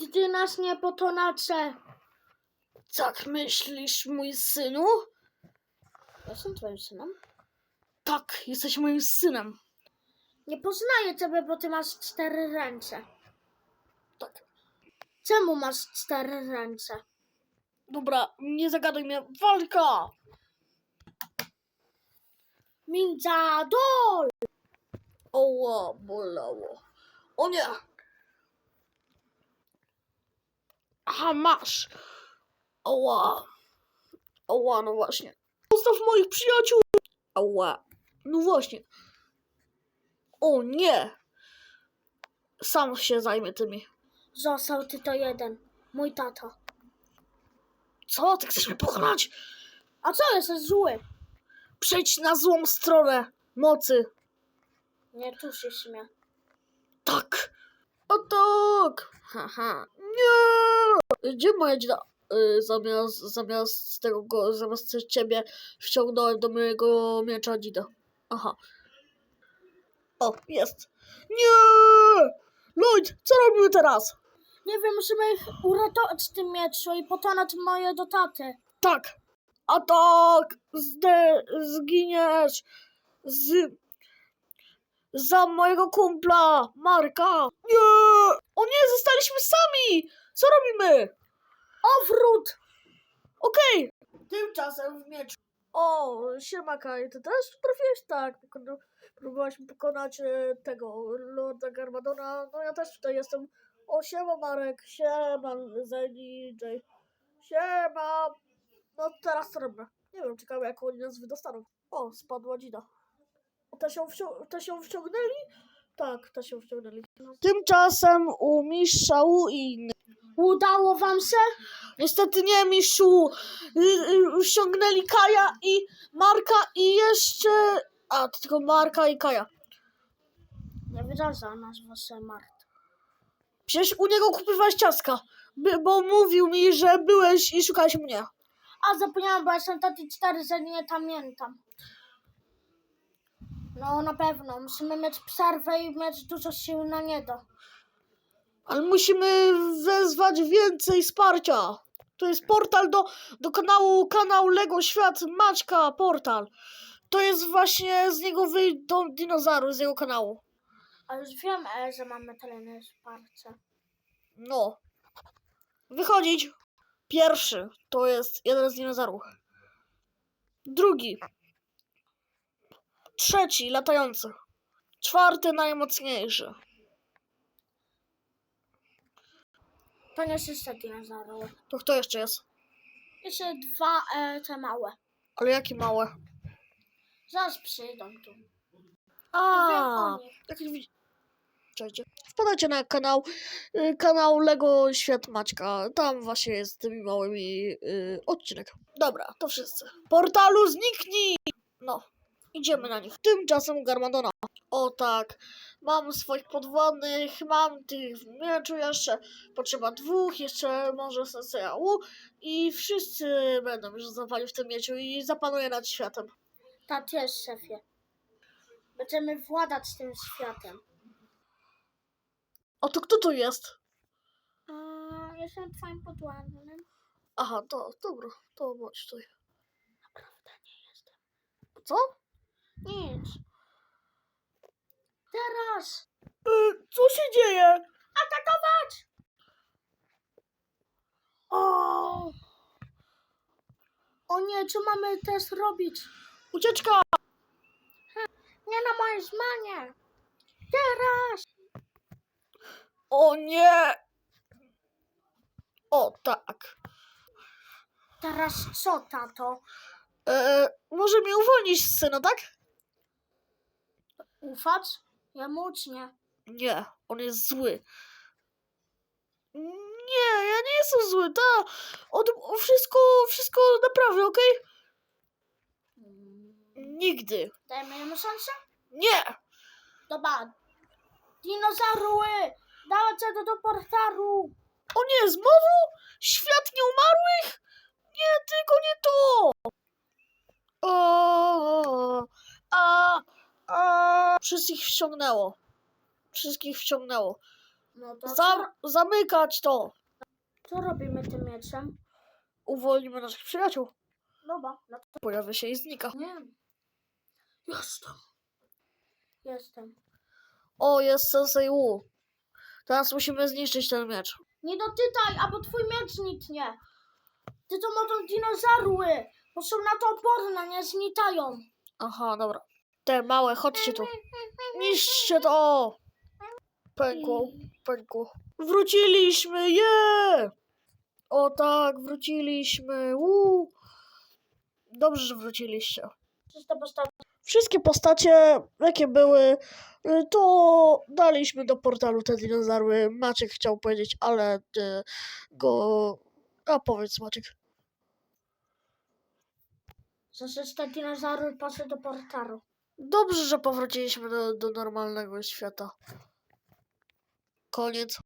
Nigdy nas nie potonacze. Tak myślisz, mój synu? Jestem twoim synem. Tak, jesteś moim synem. Nie poznaję ciebie, bo ty masz cztery ręce. Tak. Czemu masz cztery ręce? Dobra, nie zagaduj mnie. Walka! Ninja Dol! Oła, bolało. O nie! Aha, masz. Oła. Oła, no właśnie. Zostaw moich przyjaciół! Oła. No właśnie. O nie! Sam się zajmę tymi. Został ty to jeden. Mój tata. Co? Ty chcesz mnie pokonać? A co, jesteś zły? Przejdź na złą stronę mocy. Nie tuszysz mnie. Tak. O tak. Haha. Nie. Gdzie moja dzida? Y, zamiast, zamiast tego, go, zamiast ciebie wciągnąłem do mojego miecza dzida. Aha. O, jest. Nie! Lloyd, co robimy teraz? Nie wiem, musimy ich uratować tym mieczu i potonać moje do taty. Tak. A tak. Zde, zginiesz. Z... Za mojego kumpla, Marka. Nie! O nie, zostaliśmy sami! Co robimy? Odwrót! Okej. Tymczasem w mieczu. O, siema Kaj, ty też trafiłeś? Tak, pokona- próbowałaś pokonać e, tego Lorda Garmadona. No ja też tutaj jestem. O, siema Marek, siema Zeni, Jay. Siema. No teraz co robimy? Nie wiem, ciekawe jak oni nas wydostaną. O, spadła dzida. O, te się, wcią- te się wciągnęli? Tak, te się wciągnęli. Tymczasem u mistrza U i innych. Udało wam się? Niestety nie, mistrzu. Y, y, Ściągnęli Kaja i Marka i jeszcze... A, to tylko Marka i Kaja. Nie wyraża nazwa się Mart. Przecież u niego kupowałeś ciastka, bo mówił mi, że byłeś i szukałeś mnie. A zapomniałam, bo jestem taty cztery, że nie pamiętam. No na pewno, musimy mieć przerwę i mieć dużo sił na niego. Ale musimy wezwać więcej wsparcia. To jest portal do, do kanału, kanał Lego Świat Maćka Portal. To jest właśnie z niego wyjdą dinozaury z jego kanału. A już wiem, e, że mamy tyle wsparcia. No. Wychodzić. Pierwszy to jest jeden z dinozaurów. Drugi. Trzeci latający. Czwarty najmocniejszy. To nie jest jeszcze dinozaury. To kto jeszcze jest? Jeszcze dwa e, te małe. Ale jakie małe. Zaraz przyjdą tu. A, jak widzi. Wpadajcie na kanał, y, kanał Lego Świat Maćka. Tam właśnie jest z tymi małymi y, odcinek. Dobra, to wszyscy. Portalu zniknij! No, idziemy na nich. Tymczasem Garmadona. O tak, mam swoich podwodnych, mam tych w mieczu jeszcze. Potrzeba dwóch, jeszcze może Sensei U i wszyscy będą już zapali w tym mieczu i zapanuję nad światem. Tak jest, szefie. Będziemy władać tym światem. O, to kto tu jest? A, jestem twoim podwładnym. Aha, to dobra, to bądź tutaj. Naprawdę nie jestem. Co? Nic. Teraz! Y, co się dzieje? Atakować! O, O nie, co mamy teraz robić? ucieczka! Nie na moje zmianie! Teraz! O nie! O tak. Teraz co, tato? E, może mi uwolnić syna, tak? Ufać? Ja nie. Nie, on jest zły. Nie, ja nie jestem zły, ta. On wszystko, wszystko naprawi, okej? Nigdy. Dajmy jemu szansę? Nie! Dobra. Dinozaury! Dawajcie do, do portalu! O nie, znowu? Świat nieumarłych? Nie, tylko nie to! O, wszystkich wciągnęło. Wszystkich wciągnęło. No to Zam zamykać to! co robimy tym mieczem? Uwolnimy naszych przyjaciół. Dobra, no to Pojawia się i znika. nie. Jestem. Jestem. O, jest Sensei Wu. Teraz musimy zniszczyć ten miecz. Nie dotykaj, albo twój miecz nitnie. Ty to mogą dinozaury, bo są na to oporne, nie znitają. Aha, dobra. Te małe, chodźcie tu. Niszczcie to! Pękło, pękło. Wróciliśmy, je! O tak, wróciliśmy. Uuu. Dobrze, że wróciliście. Wszystkie postacie, jakie były, y, to daliśmy do portalu te dinozaury. Maciek chciał powiedzieć, ale y, go... A powiedz Maciek. Te dinozaury poszły do portalu. Dobrze, że powróciliśmy do, do normalnego świata. Koniec.